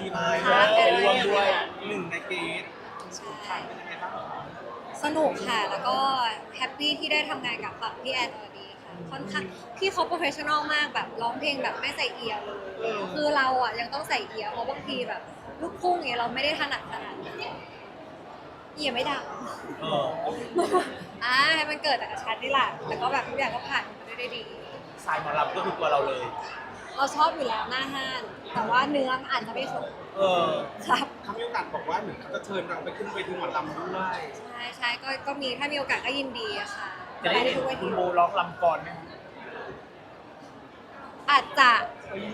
ดีไหมค่ะไปร่วมด้วยหนึ่งในเกสใช่เป็นยังไงบ้างสนุกค่ะ แล้วก็แฮปปี้ที่ได้ทำงานกับฝั่งพี่แอนอรดีค่ะ ค่อนข้างพี่เขาโปรเฟชชั่นอลมากแบบร้องเพลงแบบไม่ใส่เอียร์เลย คือเราอะยังต้องใส่เอียร์เพราะบางทีแบบลูกทุ่งเนี่ยเราไม่ได้ถนัดขนาดนั้นเอียร์ไม่ดัง เอออ่าให้มันเกิดจากชันนี่แหละแล้วก็แบบทุกอย่างก็ผ่านมาได้ดีสายหมอลำก็คือตัวเราเลย เราชอบอยู่แล้วหน้าห้าน แต่ว่าเนื้อมันอาจจะไม่สมเออครับ เขามีโอกาสบอกว่าเหมือนเขาจะเชิญเราไปขึ้นเวทีหมอลำด้วยใช่ใช่ก็ก็มีถ้ามีโอกาสก็ยินดีอะค่ะจะได้เห็นทุกเวคุทีณโบร้องลำก่อนไหมอาจจะ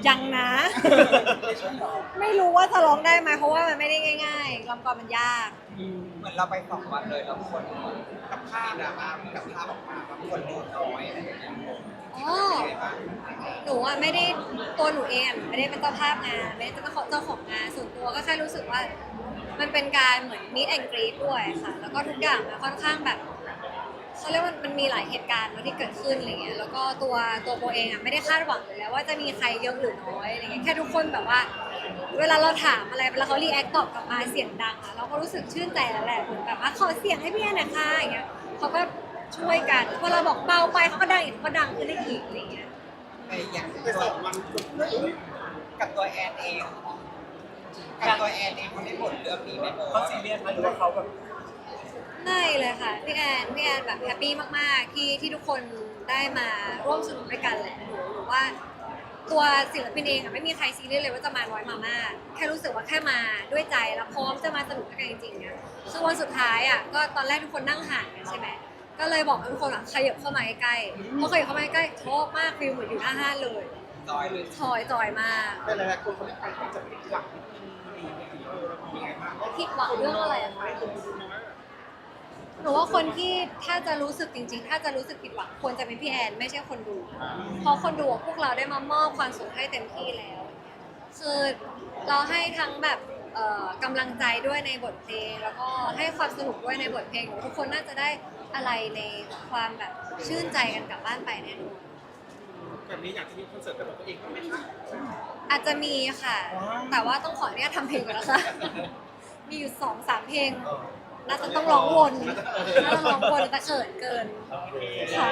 ยังนะ ไม่รู้ว่าจะร้องได้ไหมเพราะว่ามันไม่ได้ง่ายๆลำกลอนมันยาก เหมือนเราไปสองวันเลยแล้วคนกับภาพอะมากับภาพออกมา คนดูน้อยอะไรอย่างเงี้ยอ๋อหนูอะไม่ได้ตัวหนูเองอะไม่ได้เป็นเจ้าภาพงานไม่ได้เป็นเจ้าของงานส่วนตัวก็แค่รู้สึกว่า มันเป็นการเหมือนมีแอนกรีดด้วยค่ะ แล้วก็ทุกอย่างมันค่อนข้างแบบเขาเรียกว่ามันมีหลายเหตุการณ์เนอะที่เกิดขึ้นอะไรเงี้ยแล้วก็ตัวตัวโบเองอะไม่ได้คาดหวังเลยแล้วว่าจะมีใครเยอะหรือน้อยอะไรเงี้ยแค่ทุกคนแบบว่า เวลาเราถามอะไรเวลาเขารีแอคตอบกลับมาเสียงดังอะเราก็รู้สึกชื่นใจแล้วแหละเหมือนแบบว่าขอเสียงให้พี่แอนหน่อยค่ะอย่างเงี้ยเขาก็ ช่วยกันพอเราบอกเบาไปเขาก็ดังอีกเขาก็ดังขึ้นได้อีกอะไรเงี้ยในอย่างไปสองวันกับตัวแอนเองกับตัวแอนเองเขาได้บทเรื่องนี้ไหมโบเขาซีเรียสไหมหรือว่าเขาแบบไม่เลยค่ะพี่แอนพี่แอนแบบแฮปปี้มากๆที่ที่ทุกคนได้มาร่วมสนุกด้วยกันแหละหนูหนูว่า ตัวศิลปินเองอะไม่มีใครซีเรียสเลยว่าจะมาน้อยมามากแค่รู้สึกว่าแค่มาด้วยใจแล้วพร้อมจะมาสนุกด้วยกันจริงๆอะคือวันสุดท้ายอะก็ตอนแรกทุกคนนั่งห่างกันใช่ไหม ก็เลยบอกให้ทุกคนอะขยับเข้ามาใกล้ๆพอขยับเข้ามาใกล้ๆชอบมากฟิลเหมือนอยู่หน้าห้านเลยจอยเลยชอยจอยมากแต่หลายๆคนเขาไม่ไปเขาจะผิดหวังนิดนึงอะไรอย่างเงี้ยเออเราเป็นยังไงบ้างผิดหวังเรื่องอะไรอะคะไม่คนดูน้อยอะหนูว่าคนที่ถ้าจะรู้สึกจริง ๆ ถ้าจะรู้สึกผิดหวังควรจะเป็นพี่แอนไม่ใช่คนดูเพราะคนดูอะพวกเราได้มามอบความสุขให้เต็มที่แล้ว คือเราให้ทั้งแบบเอ่อกำลังใจด้วยในบทเพลง แล้วก็ให้ความสนุกด้วยในบทเพลงหนูทุกคนน่าจะได้ อะไรในความแบบชื่นใจกันกลับบ้านไปแน่นอนแบบนี้อยากจะมีคอนเสิร์ตเป็นของตัวเองบ้างไหมคะ อาจจะมีค่ะแต่ว่าต้องขออนุญาตทำเพลงก่อนนะคะ มีอยู่สองสามเพลง น่าจะต้องร้องวนน่าจะต้องร้องวนแต่เขินเกิน โอเค ค่ะ